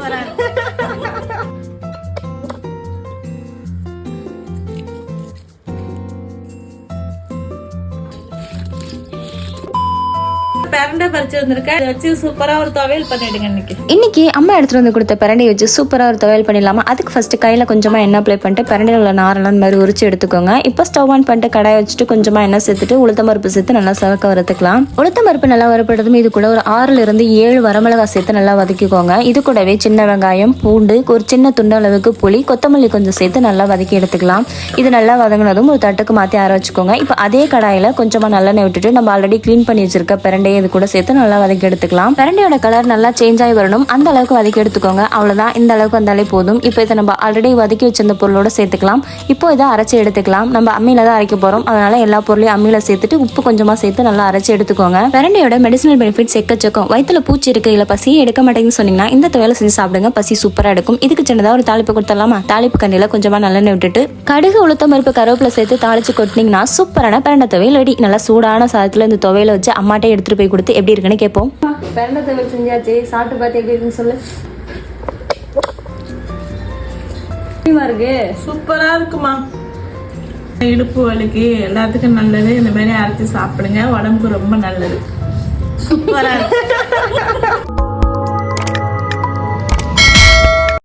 சூப்பரா பிரண்டை பறிச்சு வந்திருக்கேன். இதை வச்சு சூப்பரா ஒரு துவையல் பண்ணிடுங்க இன்னைக்கு. இன்னைக்கு அம்மா எடுத்துட்டு வந்து கொடுத்த பிரண்டையை வச்சு சூப்பராக ஒரு துவையல் பண்ணிடலாமா? அதுக்கு ஃபர்ஸ்ட் கையில் கொஞ்சமாக எண்ணெய் அப்ளை பண்ணிட்டு பிரண்டையில் உள்ள நாரெல்லாம் இந்த மாதிரி உரிச்சு எடுத்துக்கோங்க. இப்போ ஸ்டவ் ஆன் பண்ணிட்டு கடாயை வச்சுட்டு கொஞ்சமாக எண்ணெய் சேர்த்துட்டு உளுத்தம் பருப்பு சேர்த்து நல்லா சவக்க வறுத்துக்கலாம். உளுத்தம் பருப்பு நல்லா வரப்பட்டதும் இது கூட ஒரு ஆறுல இருந்து ஏழு வரமிளகாய் சேர்த்து நல்லா வதக்கிக்கோங்க. இது கூடவே சின்ன வெங்காயம் பூண்டு ஒரு சின்ன துண்டு அளவுக்கு புளி கொத்தமல்லி கொஞ்சம் சேர்த்து நல்லா வதக்கி எடுத்துக்கலாம். இது நல்லா வதங்கினதும் ஒரு தட்டுக்கு மாற்றி ஆற வச்சுக்கோங்க. இப்போ அதே கடாயில் கொஞ்சமாக நல்லெண்ணெய் விட்டுட்டு நம்ம ஆல்ரெடி க்ளீன் பண்ணி வச்சிருக்க பிரண்டையை இது கூட சேர்த்து நல்லா வதக்கி எடுத்துக்கலாம். பிரண்டையோட கலர் நல்லா சேஞ்ச் ஆகி வரணும். அந்த அளவுக்கு வதக்கி எடுத்துக்கோங்க. அவ்வளோதான் இந்த அளவுக்கு வந்தாலே போதும். இப்போ இதை நம்ம ஆல்ரெடி வதக்கி வச்சிருந்த பொருளோட சேர்த்துக்கலாம். இப்போ இதை அரைச்சி எடுத்துக்கலாம். நம்ம அம்மியில தான் அரைக்க போகிறோம் அதனால எல்லா பொருளையும் அம்மியில சேர்த்துட்டு உப்பு கொஞ்சமாக சேர்த்து நல்லா அரைச்சி எடுத்துக்கோங்க. பிரண்டையோட மெடிசனல் பெனிஃபிட்ஸ் எக்கச்சக்கம் வயிற்றுல பூச்சி இருக்கு. இல்லை பசி எடுக்க மாட்டேங்குன்னு சொன்னீங்கன்னா இந்த துவையில செஞ்சு சாப்பிடுங்க. பசி சூப்பராக எடுக்கும். இதுக்கு சின்னதாக ஒரு தாளிப்பு கொடுத்துடலாமா? தாளிப்பு கண்ணியில் கொஞ்சமாக நல்லெண்ணெய் விட்டுட்டு கடுகு உளுத்தம் பருப்பு கருவேப்பிலை சேர்த்து தாளிச்சு கொட்டினீங்கன்னா சூப்பரான பிரண்டை துவையில் ரெடி நல்லா சூடான சாதத்தில் இந்த துவையில வச்சு அம்மாட்டே எடுத்துட்டு போய் கொடுத்து எப்படி இருக்குன்னு கேட்போம். பிரண்டை துவையல் செஞ்சாச்சு. சாப்பிட்டு பார்த்து எப்படி இருக்குன்னு சொல்லு. இருக்கு. சூப்பரா இருக்குமா? இடுப்பு வலிக்கு. எல்லாத்துக்கும் நல்லது. இந்த மாதிரி அரைச்சு சாப்பிடுங்க. உடம்புக்கு ரொம்ப நல்லது. சூப்பரா இருக்கு.